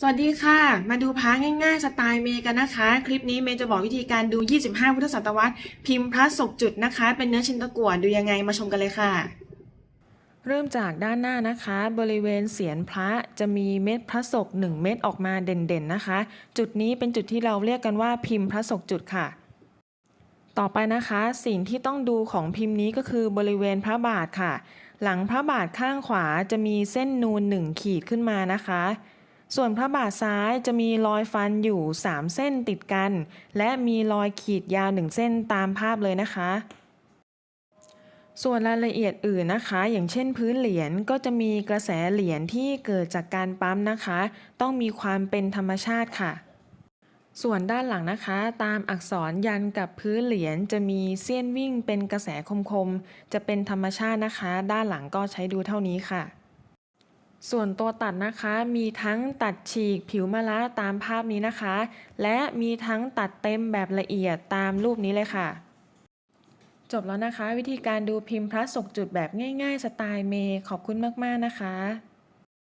สวัสดีค่ะ มาดูพระง่ายๆ สไตล์เมย์กันนะคะ คลิปนี้เมย์จะบอกวิธีการดู 25 พุทธศตวรรษ พิมพ์พระศกจุดนะคะ เป็นเนื้อชิ้นตะกั่วดูยังไงมาชมกันเลยค่ะ เริ่มจากด้านหน้านะคะ บริเวณเสียนพระจะมีเม็ดพระศก1เม็ดออกมาเด่นๆนะคะ จุดนี้เป็นจุดที่เราเรียกกันว่าพิมพ์พระศกจุดค่ะ ต่อไปนะคะ สิ่งที่ต้องดูของพิมพ์นี้ก็คือบริเวณพระบาทค่ะ หลังพระบาทข้างขวาจะมีเส้นนูนหนึ่งขีดขึ้นมานะคะ ส่วนพระบาทซ้ายจะมีรอยฟันอยู่ 3 เส้นติดกัน และมีรอยขีดยาว1เส้นตามภาพเลยนะคะ ส่วนรายละเอียดอื่นนะคะ อย่างเช่นพื้นเหรียญก็จะมีกระแสเหรียญที่เกิดจากการปั๊มนะคะ ต้องมีความเป็นธรรมชาติค่ะ ส่วนด้านหลังนะคะ ตามอักษรยันกับพื้นเหรียญจะมีเส้นวิ่งเป็นกระแสคมๆจะเป็นธรรมชาตินะคะ ด้านหลังก็ใช้ดูเท่านี้ค่ะ ส่วนตัวตัดนะคะมีทั้งตัดฉีกผิวมะระตามภาพนี้นะคะ และมีทั้งตัดเต็มแบบละเอียดตามรูปนี้เลยค่ะ จบแล้วนะคะ วิธีการดูพิมพ์พระศกจุดแบบง่าย ๆ สไตล์เมย์ขอบคุณมากๆนะคะ